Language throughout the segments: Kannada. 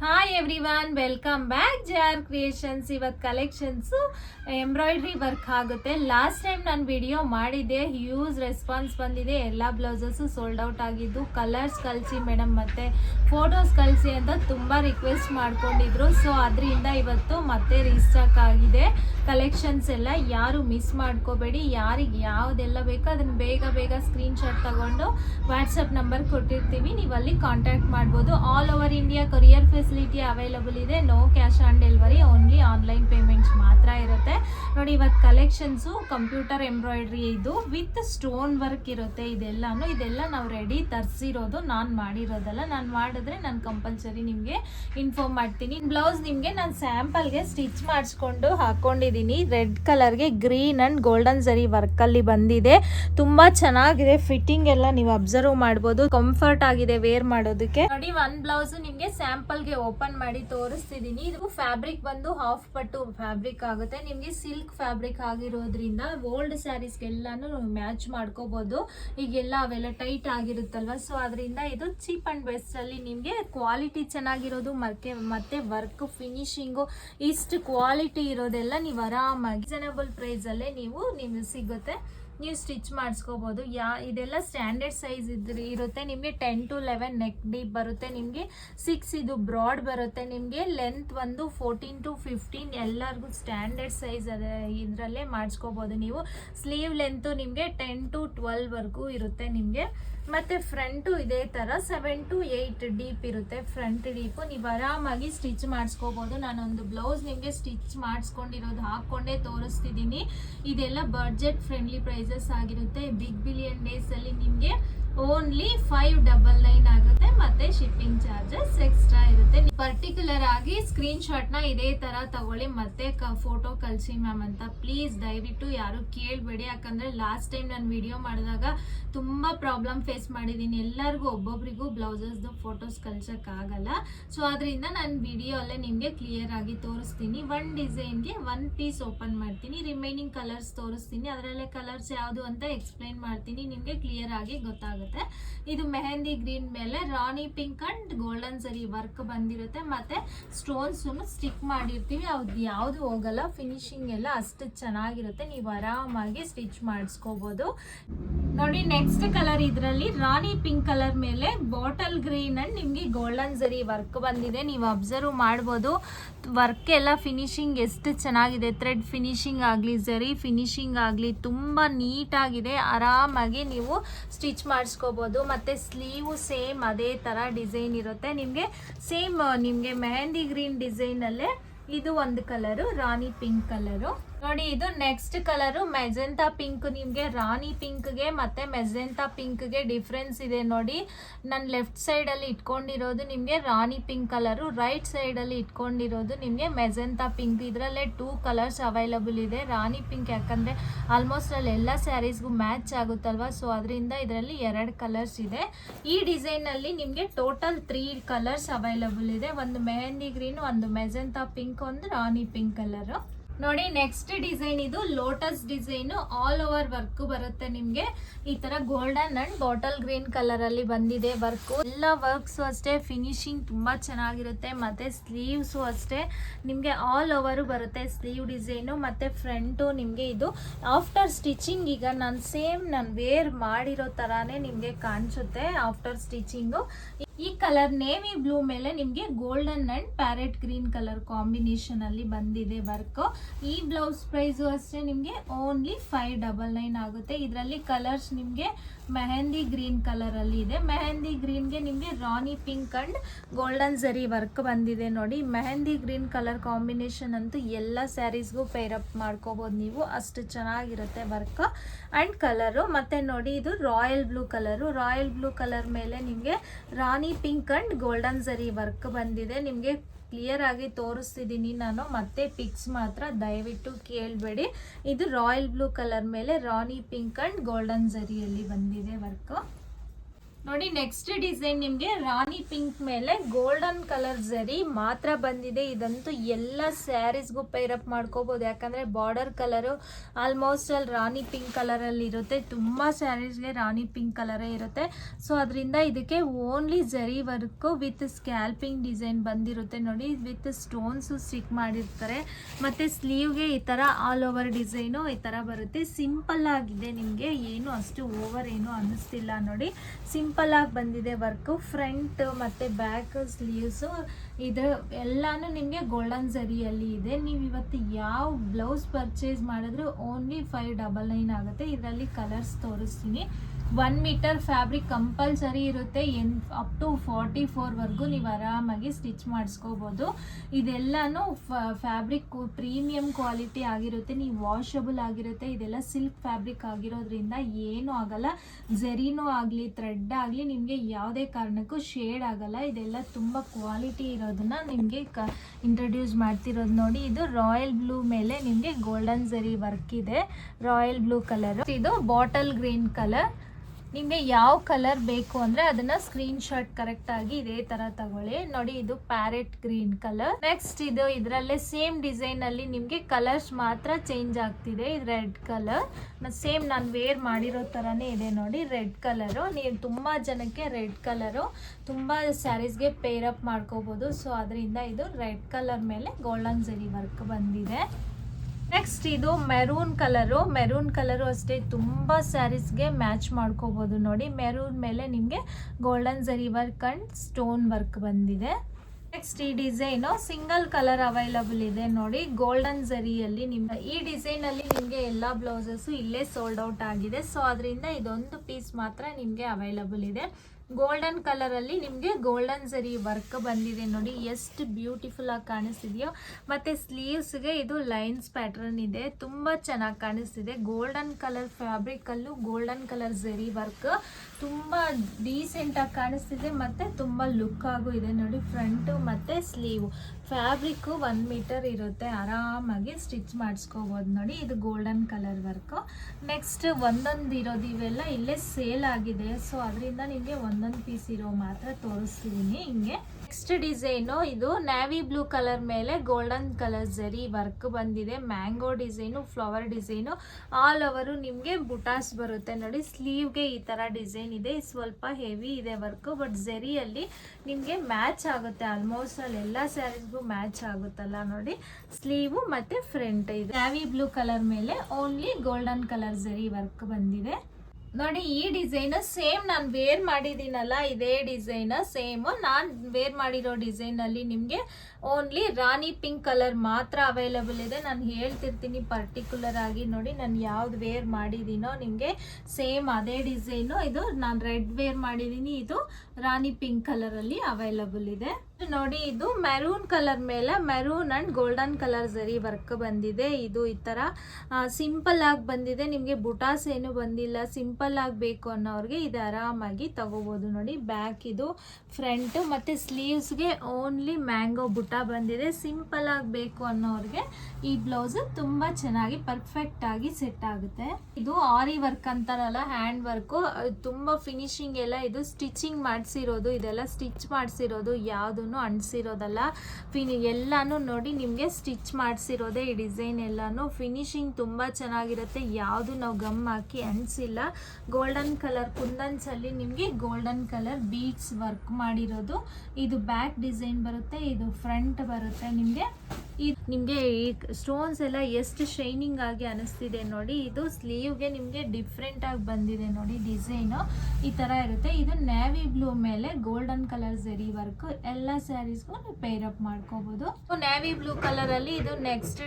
Hi everyone welcome back J R creations ಇವತ್ತು ಕಲೆಕ್ಷನ್ಸು ಎಂಬ್ರಾಯ್ಡ್ರಿ ವರ್ಕ್ ಆಗುತ್ತೆ. ಲಾಸ್ಟ್ ಟೈಮ್ ನಾನು ವಿಡಿಯೋ ಮಾಡಿದ್ದೆ ಹ್ಯೂಸ್ ರೆಸ್ಪಾನ್ಸ್ ಬಂದಿದೆ. ಎಲ್ಲ ಬ್ಲೌಸಸ್ಸು ಸೋಲ್ಡ್ ಔಟ್ ಆಗಿದ್ದು ಕಲರ್ಸ್ ಕಳಿಸಿ ಮೇಡಮ್ ಮತ್ತು ಫೋಟೋಸ್ ಕಳಿಸಿ ಅಂತ ತುಂಬ ರಿಕ್ವೆಸ್ಟ್ ಮಾಡ್ಕೊಂಡಿದ್ರು. ಸೊ ಅದರಿಂದ ಇವತ್ತು ಮತ್ತೆ ರೀಸ್ಟಾಕ್ ಆಗಿದೆ. ಕಲೆಕ್ಷನ್ಸ್ ಎಲ್ಲ ಯಾರು ಮಿಸ್ ಮಾಡ್ಕೋಬೇಡಿ. ಯಾರಿಗೆ ಯಾವುದೆಲ್ಲ ಬೇಕೋ ಅದನ್ನು ಬೇಗ ಬೇಗ ಸ್ಕ್ರೀನ್ಶಾಟ್ ತಗೊಂಡು ವಾಟ್ಸಪ್ ನಂಬರ್ ಕೊಟ್ಟಿರ್ತೀವಿ. ನೀವು ಅಲ್ಲಿ ಕಾಂಟ್ಯಾಕ್ಟ್ ಮಾಡ್ಬೋದು all over India courier facility available ಇದೆ. No cash on delivery only online payments ಮಾತ್ರ ಇರುತ್ತೆ. ನೋಡಿ ಇವತ್ತು ಕಲೆಕ್ಷನ್ಸು ಕಂಪ್ಯೂಟರ್ ಎಂಬ್ರಾಯ್ಡ್ರಿ ಇದು. ವಿತ್ ಸ್ಟೋನ್ ವರ್ಕ್ ಇರುತ್ತೆ ಇದೆಲ್ಲಾನು. ಇದೆಲ್ಲ ನಾವು ರೆಡಿ ತರಿಸಿರೋದು ನಾನು ಮಾಡಿರೋದಲ್ಲ. ನಾನು ಮಾಡಿದ್ರೆ ನಾನು ಕಂಪಲ್ಸರಿ ನಿಮಗೆ ಇನ್ಫಾರ್ಮ್ ಮಾಡ್ತೀನಿ. ಬ್ಲೌಸ್ ನಿಮಗೆ ನಾನು ಸ್ಯಾಂಪಲ್ಗೆ ಸ್ಟಿಚ್ ಮಾಡಿಸ್ಕೊಂಡು ಹಾಕೊಂಡಿದ್ದೀನಿ ರೆಡ್ ಕಲರ್ಗೆ ಗ್ರೀನ್ ಆ್ಯಂಡ್ ಗೋಲ್ಡನ್ ಸರಿ ವರ್ಕಲ್ಲಿ ಬಂದಿದೆ. ತುಂಬ ಚೆನ್ನಾಗಿದೆ. ಫಿಟ್ಟಿಂಗ್ ಎಲ್ಲ ನೀವು ಅಬ್ಸರ್ವ್ ಮಾಡ್ಬೋದು. ಕಂಫರ್ಟ್ ಆಗಿದೆ ವೇರ್ ಮಾಡೋದಕ್ಕೆ. ನೋಡಿ ಒನ್ ಬ್ಲೌಸ್ ನಿಮಗೆ ಸ್ಯಾಂಪಲ್ಗೆ ಓಪನ್ ಮಾಡಿ ತೋರಿಸ್ತಿದ್ದೀನಿ ಇದು ಫ್ಯಾಬ್ರಿಕ್ ಬಂದು ಹಾಫ್ ಪಟ್ಟು ಫ್ಯಾಬ್ರಿಕ್ ಆಗುತ್ತೆ. ನಿಮಗೆ ಸಿಲ್ಕ್ ಫ್ಯಾಬ್ರಿಕ್ ಆಗಿರೋದ್ರಿಂದ ಓಲ್ಡ್ ಸ್ಯಾರೀಸ್ಗೆಲ್ಲಾನು ಮ್ಯಾಚ್ ಮಾಡ್ಕೋಬಹುದು ಈಗೆಲ್ಲ ಅವೆಲ್ಲ ಟೈಟ್ ಆಗಿರುತ್ತಲ್ವ? ಸೊ ಅದರಿಂದ ಇದು ಚೀಪ್ ಅಂಡ್ ಬೆಸ್ಟ್ ಅಲ್ಲಿ ನಿಮಗೆ ಕ್ವಾಲಿಟಿ ಚೆನ್ನಾಗಿರೋದು, ಮತ್ತೆ ಮತ್ತೆ ವರ್ಕ್ ಫಿನಿಶಿಂಗು ಇಷ್ಟು ಕ್ವಾಲಿಟಿ ಇರೋದೆಲ್ಲ ನೀವು ಆರಾಮಾಗಿ ರೀಸನಬಲ್ ಪ್ರೈಸ್ ಅಲ್ಲೇ ನೀವು ನಿಮಗೆ ಸಿಗುತ್ತೆ. ನೀವು ಸ್ಟಿಚ್ ಮಾಡಿಸ್ಕೋಬೋದು. ಯಾ, ಇದೆಲ್ಲ ಸ್ಟ್ಯಾಂಡರ್ಡ್ ಸೈಜ್ ಇದ್ರೆ, ಇರುತ್ತೆ. ನಿಮಗೆ ten to eleven neck deep ಬರುತ್ತೆ. ನಿಮಗೆ ಸಿಕ್ಸ್ ಇದು ಬ್ರಾಡ್ ಬರುತ್ತೆ. ನಿಮಗೆ ಲೆಂತ್ ಒಂದು ಫೋರ್ಟೀನ್ ಟು ಫಿಫ್ಟೀನ್ ಎಲ್ಲರಿಗೂ ಸ್ಟ್ಯಾಂಡರ್ಡ್ ಸೈಜ್ ಅದ ಇದರಲ್ಲೇ ಮಾಡಿಸ್ಕೋಬೋದು ನೀವು. ಸ್ಲೀವ್ ಲೆಂತು ನಿಮಗೆ ಟೆನ್ ಟು ಟ್ವೆಲ್ವರೆಗೂ ಇರುತ್ತೆ ನಿಮಗೆ. ಮತ್ತು ಫ್ರಂಟು ಇದೇ ಥರ ಸೆವೆನ್ ಟು ಏಯ್ಟ್ ಡೀಪ್ ಇರುತ್ತೆ. ಫ್ರಂಟ್ ಡೀಪು ನೀವು ಆರಾಮಾಗಿ ಸ್ಟಿಚ್ ಮಾಡಿಸ್ಕೋಬೋದು. ನಾನೊಂದು ಬ್ಲೌಸ್ ನಿಮಗೆ ಸ್ಟಿಚ್ ಮಾಡಿಸ್ಕೊಂಡಿರೋದು ಹಾಕ್ಕೊಂಡೇ ತೋರಿಸ್ತಿದ್ದೀನಿ. ಇದೆಲ್ಲ ಬಡ್ಜೆಟ್ ಫ್ರೆಂಡ್ಲಿ ಪ್ರೈಸಸ್ ಆಗಿರುತ್ತೆ. ಬಿಗ್ ಬಿಲಿಯನ್ ಡೇಸಲ್ಲಿ ನಿಮಗೆ ಓನ್ಲಿ ಫೈವ್ ಡಬಲ್ ನೈನ್ ಆಗುತ್ತೆ, ಮತ್ತೆ ಶಿಪ್ಪಿಂಗ್ ಚಾರ್ಜಸ್ ಎಕ್ಸ್ಟ್ರಾ ಇರುತ್ತೆ. ಪರ್ಟಿಕ್ಯುಲರ್ ಆಗಿ ಸ್ಕ್ರೀನ್ ಶಾಟ್ನ ಇದೇ ತರ ತಗೊಳ್ಳಿ, ಮತ್ತೆ ಫೋಟೋ ಕಳಿಸಿ ಮ್ಯಾಮ್ ಅಂತ. ಪ್ಲೀಸ್ ದಯವಿಟ್ಟು ಯಾರು ಕೇಳಬೇಡಿ, ಯಾಕಂದ್ರೆ ಲಾಸ್ಟ್ ಟೈಮ್ ನಾನು ವಿಡಿಯೋ ಮಾಡಿದಾಗ ತುಂಬಾ ಪ್ರಾಬ್ಲಮ್ ಫೇಸ್ ಮಾಡಿದ್ದೀನಿ. ಎಲ್ಲರಿಗೂ, ಒಬ್ಬೊಬ್ರಿಗೂ ಬ್ಲೌಸಸ್ ಫೋಟೋಸ್ ಕಳ್ಸೋಕ್ಕಾಗಲ್ಲ ಸೊ ಅದರಿಂದ ನಾನು ವಿಡಿಯೋ ಅಲ್ಲೇ ನಿಮಗೆ ಕ್ಲಿಯರ್ ಆಗಿ ತೋರಿಸ್ತೀನಿ. ಒನ್ ಡಿಸೈನ್ಗೆ ಒನ್ ಪೀಸ್ ಓಪನ್ ಮಾಡ್ತೀನಿ. ರಿಮೈನಿಂಗ್ ಕಲರ್ಸ್ ತೋರಿಸ್ತೀನಿ. ಅದರಲ್ಲೇ ಕಲರ್ಸ್ ಯಾವುದು ಅಂತ ಎಕ್ಸ್ಪ್ಲೈನ್ ಮಾಡ್ತೀನಿ. ನಿಮಗೆ ಕ್ಲಿಯರ್ ಆಗಿ ಗೊತ್ತಾಗುತ್ತೆ. ಇದು ಮೆಹಂದಿ ಗ್ರೀನ್ ಮೇಲೆ rani pink and golden zari work ಬಂದಿರುತ್ತೆ. ಮತ್ತೆ ಸ್ಟೋನ್ಸ್ ಸ್ಟಿಕ್ ಮಾಡಿರ್ತೀವಿ. ಅದು ಯಾವುದು ಹೋಗಲ್ಲ. ಫಿನಿಶಿಂಗ್ ಎಲ್ಲ ಅಷ್ಟು ಚೆನ್ನಾಗಿರುತ್ತೆ. ನೀವು ಆರಾಮಾಗಿ ಸ್ಟಿಚ್ ಮಾಡಿಸ್ಕೋಬಹುದು ನೋಡಿ ನೆಕ್ಸ್ಟ್ ಕಲರ್ ಇದರಲ್ಲಿ ರಾಣಿ ಪಿಂಕ್ ಕಲರ್ ಮೇಲೆ ಬಾಟಲ್ ಗ್ರೀನ್ ಅಂಡ್ ನಿಮಗೆ ಗೋಲ್ಡನ್ ಸರಿ ವರ್ಕ್ ಬಂದಿದೆ. ನೀವು ಅಬ್ಸರ್ವ್ ಮಾಡ್ಬೋದು. ವರ್ಕ್ ಎಲ್ಲ ಫಿನಿಶಿಂಗ್ ಎಷ್ಟು ಚೆನ್ನಾಗಿದೆ. ಥ್ರೆಡ್ ಫಿನಿಶಿಂಗ್ ಆಗಲಿ, ಸರಿ ಫಿನಿಶಿಂಗ್ ಆಗಲಿ ತುಂಬ ನೀಟಾಗಿದೆ ಆರಾಮಾಗಿ ನೀವು ಸ್ಟಿಚ್ ಮಾಡಿಸ್ಕೋಬೋದು ಮತ್ತು ಸ್ಲೀವು ಸೇಮ್ ಅದೇ ಥರ ಡಿಸೈನ್ ಇರುತ್ತೆ. ನಿಮಗೆ ಸೇಮ್, ನಿಮಗೆ ಮೆಹಂದಿ ಗ್ರೀನ್ ಡಿಸೈನಲ್ಲೇ ಇದು ಒಂದು ಕಲರು, ರಾಣಿ ಪಿಂಕ್ ಕಲರು. ನೋಡಿ, ಇದು ನೆಕ್ಸ್ಟ್ ಕಲರು ಮೆಜೆಂಟಾ ಪಿಂಕ್ ನಿಮಗೆ, ರಾಣಿ ಪಿಂಕ್ಗೆ ಮತ್ತೆ ಮೆಜೆಂಟಾ ಪಿಂಕ್ಗೆ ಡಿಫ್ರೆನ್ಸ್ ಇದೆ ನೋಡಿ. ನಾನು ಲೆಫ್ಟ್ ಸೈಡಲ್ಲಿ ಇಟ್ಕೊಂಡಿರೋದು ನಿಮಗೆ ರಾಣಿ ಪಿಂಕ್ ಕಲರು ರೈಟ್ ಸೈಡಲ್ಲಿ ಇಟ್ಕೊಂಡಿರೋದು ನಿಮಗೆ ಮೆಜೆಂಟಾ ಪಿಂಕ್ ಇದರಲ್ಲೇ ಟೂ ಕಲರ್ಸ್ ಅವೈಲಬಲ್ ಇದೆ. ರಾಣಿ ಪಿಂಕ್ ಯಾಕಂದರೆ ಆಲ್ಮೋಸ್ಟ್ ಅಲ್ಲಿ ಎಲ್ಲ ಸ್ಯಾರೀಸ್ಗೂ ಮ್ಯಾಚ್ ಆಗುತ್ತಲ್ವ? ಸೊ ಅದರಿಂದ ಇದರಲ್ಲಿ ಎರಡು ಕಲರ್ಸ್ ಇದೆ. ಈ ಡಿಸೈನಲ್ಲಿ ನಿಮಗೆ ಟೋಟಲ್ ತ್ರೀ ಕಲರ್ಸ್ ಅವೈಲಬಲ್ ಇದೆ. ಒಂದು ಮೆಹಂದಿ ಗ್ರೀನ್ ಒಂದು ಮೆಜೆಂಟಾ ಪಿಂಕ್ ಒಂದು ರಾಣಿ ಪಿಂಕ್ ಕಲರು ನೋಡಿ ನೆಕ್ಸ್ಟ್ ಡಿಸೈನ್ ಇದು lotus design all over work ಬರುತ್ತೆ ನಿಮಗೆ. ಈ ತರ golden and bottle green colour ಅಲ್ಲಿ ಬಂದಿದೆ ವರ್ಕ್ ಎಲ್ಲ ವರ್ಕ್ಸ್ ಅಷ್ಟೇ ಫಿನಿಶಿಂಗ್ ತುಂಬಾ ಚೆನ್ನಾಗಿರುತ್ತೆ. ಮತ್ತೆ ಸ್ಲೀವ್ಸ್ ಅಷ್ಟೇ. ನಿಮಗೆ ಆಲ್ ಓವರ್ ಬರುತ್ತೆ ಸ್ಲೀವ್ ಡಿಸೈನು ಮತ್ತೆ ಫ್ರಂಟು ನಿಮಗೆ ಇದು ಆಫ್ಟರ್ ಸ್ಟಿಚಿಂಗ್ ಈಗ ನಾನು ಸೇಮ್ ನಾನು ವೇರ್ ಮಾಡಿರೋ ತರಾನೇ ನಿಮಗೆ ಕಾಣಿಸುತ್ತೆ ಆಫ್ಟರ್ ಸ್ಟಿಚಿಂಗು ಈ ಕಲರ್ ನೇವಿ ಬ್ಲೂ ಮೇಲೆ ನಿಮಗೆ golden and parrot green colour combination ಅಲ್ಲಿ ಬಂದಿದೆ ವರ್ಕ್ ಈ ಬ್ಲೌಸ್ ಪ್ರೈಸು ಅಷ್ಟೇ ನಿಮಗೆ ಓನ್ಲಿ ಫೈವ್ ಡಬಲ್ ನೈನ್ ಆಗುತ್ತೆ. ಇದರಲ್ಲಿ ಕಲರ್ಸ್ ನಿಮಗೆ ಮೆಹಂದಿ ಗ್ರೀನ್ ಕಲರಲ್ಲಿ ಇದೆ. ಮೆಹಂದಿ ಗ್ರೀನ್ಗೆ ನಿಮಗೆ rani pink and golden zari work ಬಂದಿದೆ ನೋಡಿ. ಮೆಹಂದಿ ಗ್ರೀನ್ ಕಲರ್ ಕಾಂಬಿನೇಷನ್ ಅಂತೂ ಎಲ್ಲ ಸ್ಯಾರೀಸ್ಗೂ ಪೇರಪ್ ಮಾಡ್ಕೋಬೋದು ನೀವು. ಅಷ್ಟು ಚೆನ್ನಾಗಿರುತ್ತೆ ವರ್ಕ್ ಆ್ಯಂಡ್ ಕಲರು ಮತ್ತು ನೋಡಿ ಇದು royal blue colour royal blue colour ಮೇಲೆ ನಿಮಗೆ rani pink and golden zari work ಬಂದಿದೆ. ನಿಮಗೆ ಕ್ಲಿಯರ್ ಆಗಿ ತೋರಿಸ್ತಿದ್ದೀನಿ ನಾನು. ಮತ್ತೆ ಪಿಕ್ಸ್ ಮಾತ್ರ ದಯವಿಟ್ಟು ಕೇಳಬೇಡಿ. ಇದು ರಾಯಲ್ ಬ್ಲೂ ಕಲರ್ ಮೇಲೆ ರಾಣಿ ಪಿಂಕ್ ಅಂಡ್ ಗೋಲ್ಡನ್ ಜರಿಯಲ್ಲಿ ಬಂದಿದೆ ವರ್ಕ್ ನೋಡಿ ನೆಕ್ಸ್ಟ್ ಡಿಸೈನ್ ನಿಮಗೆ ರಾಣಿ ಪಿಂಕ್ ಮೇಲೆ ಗೋಲ್ಡನ್ ಕಲರ್ ಜರಿ ಮಾತ್ರ ಬಂದಿದೆ. ಇದಂತೂ ಎಲ್ಲ ಸ್ಯಾರೀಸ್ಗೂ ಪೈರಪ್ ಮಾಡ್ಕೋಬೋದು. ಯಾಕಂದರೆ ಬಾರ್ಡರ್ ಕಲರು ಆಲ್ಮೋಸ್ಟ್ ಅಲ್ಲಿ ರಾಣಿ ಪಿಂಕ್ ಕಲರಲ್ಲಿ ಇರುತ್ತೆ. ತುಂಬ ಸ್ಯಾರೀಸ್ಗೆ ರಾಣಿ ಪಿಂಕ್ ಕಲರೇ ಇರುತ್ತೆ. ಸೊ ಅದರಿಂದ ಇದಕ್ಕೆ ಓನ್ಲಿ ಜರಿ ವರ್ಕು ವಿತ್ ಸ್ಕ್ಯಾಲ್ಪಿಂಗ್ ಡಿಸೈನ್ ಬಂದಿರುತ್ತೆ. ನೋಡಿ ವಿತ್ ಸ್ಟೋನ್ಸು ಸ್ಟಿಕ್ ಮಾಡಿರ್ತಾರೆ. ಮತ್ತು ಸ್ಲೀವ್ಗೆ ಈ ಥರ ಆಲ್ ಓವರ್ ಡಿಸೈನು ಈ ಥರ ಬರುತ್ತೆ. ಸಿಂಪಲ್ ಆಗಿದೆ ನಿಮಗೆ. ಏನು ಅಷ್ಟು ಓವರ್ ಏನು ಅನ್ನಿಸ್ತಿಲ್ಲ ನೋಡಿ. ಸಿಂಪಲ್ ಆಗಿ ಬಂದಿದೆ ವರ್ಕು ಫ್ರಂಟ್ ಮತ್ತು ಬ್ಯಾಕ್ ಸ್ಲೀವ್ಸು ಇದು ಎಲ್ಲಾನು ನಿಮಗೆ ಗೋಲ್ಡನ್ ಜರಿಯಲ್ಲಿ ಇದೆ. ನೀವು ಇವತ್ತು ಯಾವ ಬ್ಲೌಸ್ ಪರ್ಚೇಸ್ ಮಾಡಿದ್ರು ಓನ್ಲಿ ಫೈವ್ ಡಬಲ್ ನೈನ್ ಆಗುತ್ತೆ. ಇದರಲ್ಲಿ ಕಲರ್ಸ್ ತೋರಿಸ್ತೀನಿ. ಒನ್ ಮೀಟರ್ ಫ್ಯಾಬ್ರಿಕ್ ಕಂಪಲ್ಸರಿ ಇರುತ್ತೆ. ಎನ್ ಅಪ್ ಟು ಫಾರ್ಟಿ ಫೋರ್ವರೆಗೂ ನೀವು ಆರಾಮಾಗಿ ಸ್ಟಿಚ್ ಮಾಡಿಸ್ಕೋಬೋದು. ಇದೆಲ್ಲನೂ ಫ್ಯಾಬ್ರಿಕ್ ಪ್ರೀಮಿಯಂ ಕ್ವಾಲಿಟಿ ಆಗಿರುತ್ತೆ. ನೀವು ವಾಷಬಲ್ ಆಗಿರುತ್ತೆ. ಇದೆಲ್ಲ ಸಿಲ್ಕ್ ಫ್ಯಾಬ್ರಿಕ್ ಆಗಿರೋದ್ರಿಂದ ಏನೂ ಆಗಲ್ಲ. ಜರಿನೂ ಆಗಲಿ ಥ್ರೆಡ್ ಆಗಲಿ ನಿಮಗೆ ಯಾವುದೇ ಕಾರಣಕ್ಕೂ ಶೇಡ್ ಆಗಲ್ಲ. ಇದೆಲ್ಲ ತುಂಬ ಕ್ವಾಲಿಟಿ ಇರೋದನ್ನ ನಿಮಗೆ ಕ ಇಂಟ್ರೊಡ್ಯೂಸ್ ಮಾಡ್ತಿರೋದು ನೋಡಿ. ಇದು ರಾಯಲ್ ಬ್ಲೂ ಮೇಲೆ ನಿಮಗೆ ಗೋಲ್ಡನ್ ಜರಿ ವರ್ಕ್ ಇದೆ. ರಾಯಲ್ ಬ್ಲೂ ಕಲರ್ ಇದು ಬಾಟಲ್ ಗ್ರೀನ್ ಕಲರ್ ನಿಮಗೆ ಯಾವ ಕಲರ್ ಬೇಕು ಅಂದರೆ ಅದನ್ನ ಸ್ಕ್ರೀನ್ ಶಾಟ್ ಕರೆಕ್ಟಾಗಿ ಇದೇ ಥರ ತಗೊಳ್ಳಿ. ನೋಡಿ, ಇದು ಪ್ಯಾರೆಟ್ ಗ್ರೀನ್ ಕಲರ್ ನೆಕ್ಸ್ಟ್ ಇದು ಇದರಲ್ಲೇ ಸೇಮ್ ಡಿಸೈನಲ್ಲಿ ನಿಮಗೆ ಕಲರ್ಸ್ ಮಾತ್ರ ಚೇಂಜ್ ಆಗ್ತಿದೆ. ಇದು ರೆಡ್ ಕಲರ್ ಸೇಮ್ ನಾನು ವೇರ್ ಮಾಡಿರೋ ಥರನೇ ಇದೆ ನೋಡಿ ರೆಡ್ ಕಲರು ನೀವು ತುಂಬ ಜನಕ್ಕೆ ರೆಡ್ ಕಲರು ತುಂಬ ಸ್ಯಾರೀಸ್ಗೆ ಪೇರ್ ಅಪ್ ಮಾಡ್ಕೋಬೋದು. ಸೊ ಅದರಿಂದ ಇದು ರೆಡ್ ಕಲರ್ ಮೇಲೆ ಗೋಲ್ಡನ್ ಜರಿ ವರ್ಕ್ ಬಂದಿದೆ. ನೆಕ್ಸ್ಟ್ ಇದು ಮೆರೂನ್ ಕಲರು ಮೆರೂನ್ ಕಲರು ಅಷ್ಟೇ ತುಂಬ ಸ್ಯಾರೀಸ್ಗೆ ಮ್ಯಾಚ್ ಮಾಡ್ಕೋಬೋದು ನೋಡಿ. ಮೆರೂನ್ ಮೇಲೆ ನಿಮಗೆ golden zari work and stone work ಬಂದಿದೆ. ನೆಕ್ಸ್ಟ್ ಈ ಡಿಸೈನು ಸಿಂಗಲ್ ಕಲರ್ ಅವೈಲಬಲ್ ಇದೆ ನೋಡಿ. ಗೋಲ್ಡನ್ ಜರಿಯಲ್ಲಿ ನಿಮ್ಮ ಈ ಡಿಸೈನಲ್ಲಿ ನಿಮಗೆ ಎಲ್ಲ ಬ್ಲೌಸಸ್ಸು ಇಲ್ಲೇ ಸೋಲ್ಡ್ ಔಟ್ ಆಗಿದೆ. ಸೊ ಅದರಿಂದ ಇದೊಂದು ಪೀಸ್ ಮಾತ್ರ ನಿಮಗೆ ಅವೈಲಬಲ್ ಇದೆ. ಗೋಲ್ಡನ್ ಕಲರಲ್ಲಿ ನಿಮಗೆ ಗೋಲ್ಡನ್ ಸರಿ ವರ್ಕ್ ಬಂದಿದೆ ನೋಡಿ, ಎಷ್ಟು ಬ್ಯೂಟಿಫುಲ್ ಆಗಿ ಕಾಣಿಸ್ತಿದೆಯೋ. ಮತ್ತು ಸ್ಲೀವ್ಸ್ಗೆ ಇದು ಲೈನ್ಸ್ ಪ್ಯಾಟ್ರನ್ ಇದೆ, ತುಂಬ ಚೆನ್ನಾಗಿ ಕಾಣಿಸ್ತಿದೆ. ಗೋಲ್ಡನ್ ಕಲರ್ ಫ್ಯಾಬ್ರಿಕಲ್ಲೂ ಗೋಲ್ಡನ್ ಕಲರ್ ಸರಿ ವರ್ಕ್ ತುಂಬ ಡೀಸೆಂಟಾಗಿ ಕಾಣಿಸ್ತಿದೆ, ಮತ್ತು ತುಂಬ ಲುಕ್ ಆಗು ಇದೆ ನೋಡಿ ಫ್ರಂಟು ಮತ್ತು ಸ್ಲೀವ್ ಫ್ಯಾಬ್ರಿಕ್ಕು ಒನ್ ಮೀಟರ್ ಇರುತ್ತೆ, ಆರಾಮಾಗಿ ಸ್ಟಿಚ್ ಮಾಡಿಸ್ಕೋಬೋದು ನೋಡಿ, ಇದು ಗೋಲ್ಡನ್ ಕಲರ್ ವರ್ಕು. ನೆಕ್ಸ್ಟ್ ಒಂದೊಂದು ಇರೋದು ಇವೆಲ್ಲ ಇಲ್ಲೇ ಸೇಲ್ ಆಗಿದೆ, ಸೊ ಅದರಿಂದ ನಿಮಗೆ ಒಂದೊಂದು ಪೀಸ್ ಇರೋ ಮಾತ್ರ ತೋರಿಸ್ತೀನಿ, ಹಿಂಗೆ. ನೆಕ್ಸ್ಟ್ ಡಿಸೈನು ಇದು ನ್ಯಾವಿ ಬ್ಲೂ ಕಲರ್ ಮೇಲೆ ಗೋಲ್ಡನ್ ಕಲರ್ ಜರಿ ವರ್ಕ್ ಬಂದಿದೆ. Mango design, flower design, all over ನಿಮಗೆ ಬುಟಾಸ್ ಬರುತ್ತೆ. ನೋಡಿ, ಸ್ಲೀವ್ಗೆ ಈ ಥರ ಡಿಸೈನ್ ಇದೆ. ಸ್ವಲ್ಪ ಹೆವಿ ಇದೆ ವರ್ಕು, ಬಟ್ ಜರಿಯಲ್ಲಿ ನಿಮಗೆ ಮ್ಯಾಚ್ ಆಗುತ್ತೆ. ಆಲ್ಮೋಸ್ಟ್ ಅಲ್ಲಿ ಎಲ್ಲ ಸ್ಯಾರೀಸ್ಗೂ ಮ್ಯಾಚ್ ಆಗುತ್ತಲ್ಲ ನೋಡಿ. ಸ್ಲೀವು ಮತ್ತು ಫ್ರಂಟ್ ಇದೆ. ನ್ಯಾವಿ ಬ್ಲೂ ಕಲರ್ ಮೇಲೆ only golden colour zari work ಬಂದಿದೆ. ನೋಡಿ, ಈ ಡಿಸೈನ್ ಸೇಮ್ ನಾನು ವೇರ್ ಮಾಡಿದ್ದೀನಲ್ಲ, ಇದೇ ಡಿಸೈನ್ ಸೇಮ್ ನಾನು ವೇರ್ ಮಾಡಿರೋ ಡಿಸೈನಲ್ಲಿ ನಿಮಗೆ ಓನ್ಲಿ ರಾಣಿ ಪಿಂಕ್ ಕಲರ್ ಮಾತ್ರ ಅವೈಲಬಲ್ ಇದೆ. ನಾನು ಹೇಳ್ತಿರ್ತೀನಿ ಪರ್ಟಿಕ್ಯುಲರ್ ಆಗಿ ನೋಡಿ, ನಾನು ಯಾವ್ದು ವೇರ್ ಮಾಡಿದ್ದೀನೋ ನಿಮಗೆ ಸೇಮ್ ಅದೇ ಡಿಸೈನು ಇದು ನಾನು ರೆಡ್ ವೇರ್ ಮಾಡಿದ್ದೀನಿ. ಇದು ರಾಣಿ ಪಿಂಕ್ ಕಲರಲ್ಲಿ ಅವೈಲಬಲ್ ಇದೆ. ನೋಡಿ, ಇದು ಮೆರೂನ್ ಕಲರ್ ಮೇಲೆ maroon and golden colour zari work ಬಂದಿದೆ. ಇದು ಈ ಥರ ಸಿಂಪಲ್ ಆಗಿ ಬಂದಿದೆ. ನಿಮಗೆ ಬುಟಾಸ್ ಏನು ಬಂದಿಲ್ಲ. ಸಿಂಪಲ್ ಆಗಿ ಬೇಕು ಅನ್ನೋರಿಗೆ ಇದು ಆರಾಮಾಗಿ ತಗೋಬೋದು. ನೋಡಿ ಬ್ಯಾಕ್ ಇದು ಫ್ರಂಟ್ ಮತ್ತು ಸ್ಲೀವ್ಸ್ಗೆ ಓನ್ಲಿ ಮ್ಯಾಂಗೋ ಬುಟಾ ಬಂದಿದೆ. ಸಿಂಪಲ್ ಆಗಿ ಬೇಕು ಅನ್ನೋರಿಗೆ ಈ ಬ್ಲೌಸ್ ತುಂಬ ಚೆನ್ನಾಗಿ ಪರ್ಫೆಕ್ಟ್ ಆಗಿ ಸೆಟ್ ಆಗುತ್ತೆ. ಇದು ಆರಿ ವರ್ಕ್ ಅಂತಾರಲ್ಲ ಹ್ಯಾಂಡ್ ವರ್ಕು ತುಂಬ ಫಿನಿಶಿಂಗ್ ಎಲ್ಲ ಇದು ಸ್ಟಿಚಿಂಗ್ ಮಾಡಿಸಿರೋದು, ಇದೆಲ್ಲ ಸ್ಟಿಚ್ ಮಾಡಿಸಿರೋದು ಯಾವುದೂ ಅಂಟಿಸಿರೋದಲ್ಲ. ಫಿನಿ, ಎಲ್ಲಾನು ನೋಡಿ ನಿಮಗೆ ಸ್ಟಿಚ್ ಮಾಡಿಸಿರೋದೇ ಈ ಡಿಸೈನ್ ಎಲ್ಲಾನು. ಫಿನಿಶಿಂಗ್ ತುಂಬ ಚೆನ್ನಾಗಿರುತ್ತೆ. ಯಾವುದು ನಾವು ಗಮ್ ಹಾಕಿ ಅಂಟಿಸಿಲ್ಲ. ಗೋಲ್ಡನ್ ಕಲರ್ ಕುಂದನ್ಸಲ್ಲಿ ನಿಮಗೆ ಗೋಲ್ಡನ್ ಕಲರ್ ಬೀಡ್ಸ್ ವರ್ಕ್ ಮಾಡಿರೋದು. ಇದು ಬ್ಯಾಕ್ ಡಿಸೈನ್ ಬರುತ್ತೆ, ಇದು ಫ್ರಂಟ್ ಬರುತ್ತೆ ನಿಮಗೆ. ಇದು ನಿಮಗೆ ಈ ಸ್ಟೋನ್ಸ್ ಎಲ್ಲ ಎಷ್ಟು ಶೈನಿಂಗ್ ಆಗಿ ಅನಿಸ್ತಿದೆ ನೋಡಿ, ಇದು ಸ್ಲೀವ್ಗೆ ನಿಮಗೆ ಡಿಫ್ರೆಂಟ್ ಆಗಿ ಬಂದಿದೆ ನೋಡಿ ಡಿಸೈನು ಈ ಥರ ಇರುತ್ತೆ. ಇದು ನ್ಯಾವಿ ಬ್ಲೂ ಮೇಲೆ ಗೋಲ್ಡನ್ ಕಲರ್ ಜರಿ ವರ್ಕ್ ಎಲ್ಲ ಸ್ಯಾರೀಸ್ಗೂ ನೀವು ಪೇರ್ ಅಪ್ ಮಾಡ್ಕೋಬಹುದು ನ್ಯಾವಿ ಬ್ಲೂ ಕಲರ್ ಅಲ್ಲಿ ಇದು ನೆಕ್ಸ್ಟ್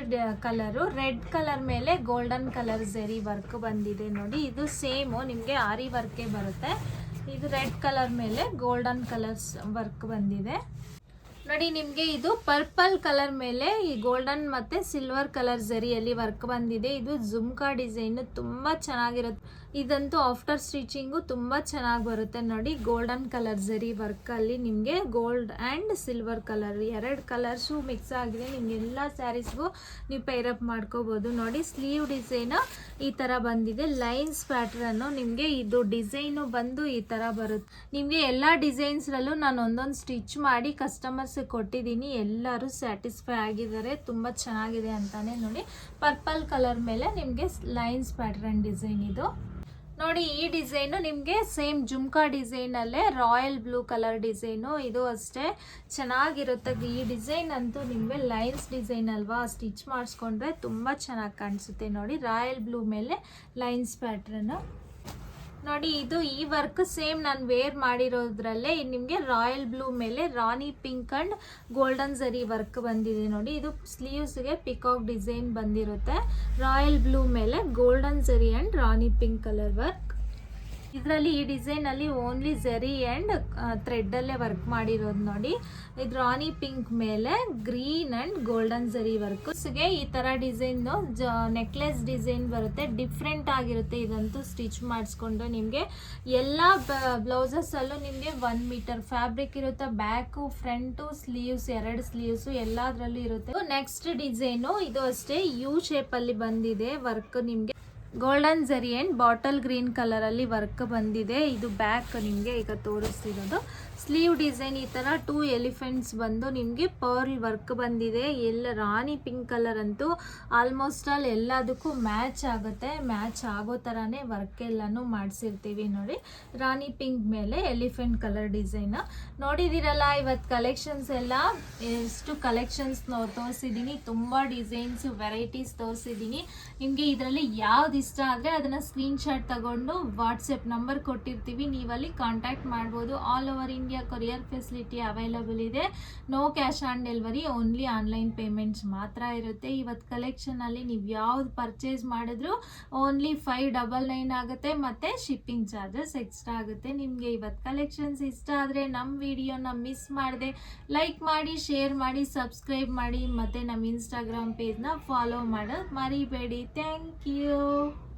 ಕಲರು ರೆಡ್ ಕಲರ್ ಮೇಲೆ ಗೋಲ್ಡನ್ ಕಲರ್ ಜರಿ ವರ್ಕ್ ಬಂದಿದೆ ನೋಡಿ. ಇದು ಸೇಮು ನಿಮಗೆ ಆರಿ ವರ್ಕೇ ಬರುತ್ತೆ. ಇದು ರೆಡ್ ಕಲರ್ ಮೇಲೆ ಗೋಲ್ಡನ್ ಕಲರ್ಸ್ ವರ್ಕ್ ಬಂದಿದೆ. ನೋಡಿ, ನಿಮಗೆ ಇದು ಪರ್ಪಲ್ ಕಲರ್ ಮೇಲೆ ಈ ಗೋಲ್ಡನ್ ಮತ್ತೆ ಸಿಲ್ವರ್ ಕಲರ್ ಜರಿಯಲ್ಲಿ ವರ್ಕ್ ಬಂದಿದೆ. ಇದು ಜುಮ್ಕಾ ಡಿಸೈನ್, ತುಂಬ ಚೆನ್ನಾಗಿರುತ್ತೆ. ಇದಂತೂ ಆಫ್ಟರ್ ಸ್ಟಿಚಿಂಗು ತುಂಬ ಚೆನ್ನಾಗಿ ಬರುತ್ತೆ. ನೋಡಿ ಗೋಲ್ಡನ್ ಕಲರ್ ಜರಿ ವರ್ಕಲ್ಲಿ ನಿಮಗೆ ಗೋಲ್ಡ್ ಆ್ಯಂಡ್ ಸಿಲ್ವರ್ ಕಲರ್ ಎರಡು ಕಲರ್ಸು ಮಿಕ್ಸ್ ಆಗಿದೆ. ನಿಮ್ಗೆ ಎಲ್ಲ ಸ್ಯಾರೀಸ್ಗೂ ನೀವು ಪೈರಪ್ ಮಾಡ್ಕೋಬೋದು. ನೋಡಿ ಸ್ಲೀವ್ ಡಿಸೈನು ಈ ಥರ ಬಂದಿದೆ. ಲೈನ್ಸ್ ಪ್ಯಾಟ್ರನ್ನು ನಿಮಗೆ ಇದು ಡಿಸೈನು ಬಂದು ಈ ಥರ ಬರುತ್ತೆ. ನಿಮಗೆ ಎಲ್ಲ ಡಿಸೈನ್ಸ್ರಲ್ಲೂ ನಾನು ಒಂದೊಂದು ಸ್ಟಿಚ್ ಮಾಡಿ ಕಸ್ಟಮರ್ಸಿಗೆ ಕೊಟ್ಟಿದ್ದೀನಿ. ಎಲ್ಲರೂ ಸ್ಯಾಟಿಸ್ಫೈ ಆಗಿದ್ದಾರೆ. ತುಂಬ ಚೆನ್ನಾಗಿದೆ ಅಂತಾನೆ ನೋಡಿ. ಪರ್ಪಲ್ ಕಲರ್ ಮೇಲೆ ನಿಮಗೆ ಲೈನ್ಸ್ ಪ್ಯಾಟ್ರನ್ ಡಿಸೈನ್ ಇದು. ನೋಡಿ, ಈ ಡಿಸೈನು ನಿಮಗೆ ಸೇಮ್ ಜುಮ್ಕಾ ಡಿಸೈನಲ್ಲೇ ರಾಯಲ್ ಬ್ಲೂ ಕಲರ್ ಡಿಸೈನು ಇದು ಅಷ್ಟೇ. ಚೆನ್ನಾಗಿರುತ್ತೆ ಈ ಡಿಸೈನ್ ಅಂತೂ ನಿಮಗೆ ಲೈನ್ಸ್ ಡಿಸೈನ್ ಅಲ್ವಾ? ಸ್ಟಿಚ್ ಮಾಡಿಸ್ಕೊಂಡ್ರೆ ತುಂಬ ಚೆನ್ನಾಗಿ ಕಾಣಿಸುತ್ತೆ ನೋಡಿ, ರಾಯಲ್ ಬ್ಲೂ ಮೇಲೆ ಲೈನ್ಸ್ ಪ್ಯಾಟ್ರನ್ನು. ನೋಡಿ, ಇದು ಈ ವರ್ಕ್ ಸೇಮ್ ನಾನು ವೇರ್ ಮಾಡಿರೋದ್ರಲ್ಲೇ ನಿಮಗೆ ರಾಯಲ್ ಬ್ಲೂ ಮೇಲೆ rani pink and golden zari work ಬಂದಿದೆ ನೋಡಿ. ಇದು ಸ್ಲೀವ್ಸ್ಗೆ ಪಿಕಾಕ್ ಡಿಸೈನ್ ಬಂದಿರುತ್ತೆ. ರಾಯಲ್ ಬ್ಲೂ ಮೇಲೆ golden zari and rani pink colour work ಇದರಲ್ಲಿ ಈ ಡಿಸೈನಲ್ಲಿ ಓನ್ಲಿ ಜರಿ ಆ್ಯಂಡ್ ಥ್ರೆಡ್ಡಲ್ಲೇ ವರ್ಕ್ ಮಾಡಿರೋದು ನೋಡಿ. ಇದು ರಾನಿ ಪಿಂಕ್ ಮೇಲೆ ಗ್ರೀನ್ ಆ್ಯಂಡ್ ಗೋಲ್ಡನ್ ಜರಿ ವರ್ಕ್ಗೆ ಈ ಥರ ಡಿಸೈನು ಜ ನೆಕ್ಲೆಸ್ ಡಿಸೈನ್ ಬರುತ್ತೆ. ಡಿಫ್ರೆಂಟ್ ಆಗಿರುತ್ತೆ. ಇದಂತೂ ಸ್ಟಿಚ್ ಮಾಡಿಸ್ಕೊಂಡು ನಿಮಗೆ ಎಲ್ಲ ಬ್ಲೌಸಸ್ಸಲ್ಲೂ ನಿಮಗೆ ಒನ್ ಮೀಟರ್ ಫ್ಯಾಬ್ರಿಕ್ ಇರುತ್ತೆ. ಬ್ಯಾಕು ಫ್ರಂಟು ಸ್ಲೀವ್ಸ್ ಎರಡು ಸ್ಲೀವ್ಸು ಎಲ್ಲದರಲ್ಲೂ ಇರುತ್ತೆ. ನೆಕ್ಸ್ಟ್ ಡಿಸೈನು ಇದು ಅಷ್ಟೇ ಯು ಶೇಪಲ್ಲಿ ಬಂದಿದೆ ವರ್ಕ್ ನಿಮಗೆ. Golden zari and bottle green ಕಲರಲ್ಲಿ ವರ್ಕ್ ಬಂದಿದೆ. ಇದು ಬ್ಯಾಕ್ ನಿಮಗೆ ಈಗ ತೋರಿಸ್ತಿರೋದು. ಸ್ಲೀವ್ ಡಿಸೈನ್ ಈ ಥರ ಟೂ ಎಲಿಫೆಂಟ್ಸ್ ಬಂದು ನಿಮಗೆ ಪರ್ಲ್ ವರ್ಕ್ ಬಂದಿದೆ. ಎಲ್ಲ ರಾಣಿ ಪಿಂಕ್ ಕಲರ್ ಅಂತೂ ಆಲ್ಮೋಸ್ಟ್ ಆಲ್ ಎಲ್ಲದಕ್ಕೂ ಮ್ಯಾಚ್ ಆಗುತ್ತೆ. ಮ್ಯಾಚ್ ಆಗೋ ಥರನೇ ವರ್ಕ್ ಎಲ್ಲನೂ ಮಾಡಿಸಿರ್ತೀವಿ ನೋಡಿ. ರಾಣಿ ಪಿಂಕ್ ಮೇಲೆ ಎಲಿಫೆಂಟ್ ಕಲರ್ ಡಿಸೈನ್ ನೋಡಿದಿರಲ್ಲ ಇವತ್ತು ಕಲೆಕ್ಷನ್ಸ್ ಎಲ್ಲ? ಎಷ್ಟು ಕಲೆಕ್ಷನ್ಸ್ ತೋರಿಸಿದ್ದೀನಿ ತುಂಬ ಡಿಸೈನ್ಸ್ ವೆರೈಟೀಸ್ ತೋರಿಸಿದ್ದೀನಿ ನಿಮಗೆ ಇದರಲ್ಲಿ ಯಾವ್ದು ಇಷ್ಟ ಆದರೆ ಅದನ್ನು ಸ್ಕ್ರೀನ್ಶಾಟ್ ತಗೊಂಡು ವಾಟ್ಸಪ್ ನಂಬರ್ ಕೊಟ್ಟಿರ್ತೀವಿ. ನೀವಲ್ಲಿ ಕಾಂಟ್ಯಾಕ್ಟ್ ಮಾಡ್ಬೋದು. All over India courier facility available ಇದೆ. No cash on delivery only online payments ಮಾತ್ರ ಇರುತ್ತೆ. ಇವತ್ತು ಕಲೆಕ್ಷನಲ್ಲಿ ನೀವು ಯಾವ್ದು ಪರ್ಚೇಸ್ ಮಾಡಿದ್ರು ಓನ್ಲಿ ಫೈವ್ ಡಬಲ್ ನೈನ್ ಆಗುತ್ತೆ. ಮತ್ತು ಶಿಪ್ಪಿಂಗ್ ಚಾರ್ಜಸ್ ಎಕ್ಸ್ಟ್ರಾ ಆಗುತ್ತೆ. ನಿಮಗೆ ಇವತ್ತು ಕಲೆಕ್ಷನ್ಸ್ ಇಷ್ಟ ಆದರೆ ನಮ್ಮ ವಿಡಿಯೋನ ಮಿಸ್ ಮಾಡದೆ ಲೈಕ್ ಮಾಡಿ ಶೇರ್ ಮಾಡಿ ಸಬ್ಸ್ಕ್ರೈಬ್ ಮಾಡಿ, ಮತ್ತು ನಮ್ಮ ಇನ್ಸ್ಟಾಗ್ರಾಮ್ ಪೇಜ್ನ ಫಾಲೋ ಮಾಡೋದು ಮರಿಬೇಡಿ. Thank you